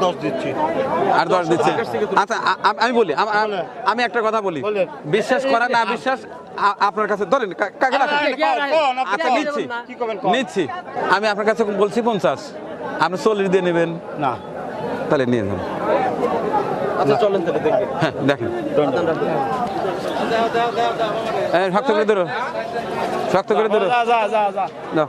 দশ দিচ্ছি। আর দশ দিচ্ছে? আচ্ছা আমি বলি আম- একটা কথা বলি। বিশ্বাস করা না বিশ্বাস আপনার কাছে ধরেন কাকে আচ্ছা নিচ্ছি? নিচ্ছি। আমি আপনার কাছে বলছি পঞ্চাশ। আপনি চল্লিশ দিয়ে নেবেন। না। তাহলে নিয়ে যান আচ্ছা চলেন তাহলে হ্যাঁ দেখেন। শক্ত করে ধরো। শক্ত করে ধরো। যা যা যা যা। দাও।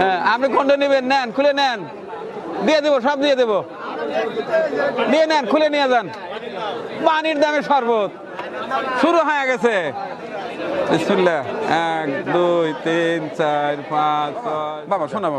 হ্যাঁ আপনি কোনটা নেবেন? নেন, খুলে নেন। দিয়ে দেবো, সব দিয়ে দেবো। নিয়ে নেন, খুলে নিয়ে যান। পানির দামে শরবত। শুরু হয়ে গেছে। এক, দুই, তিন, চার, পাঁচ বাবা, শোনা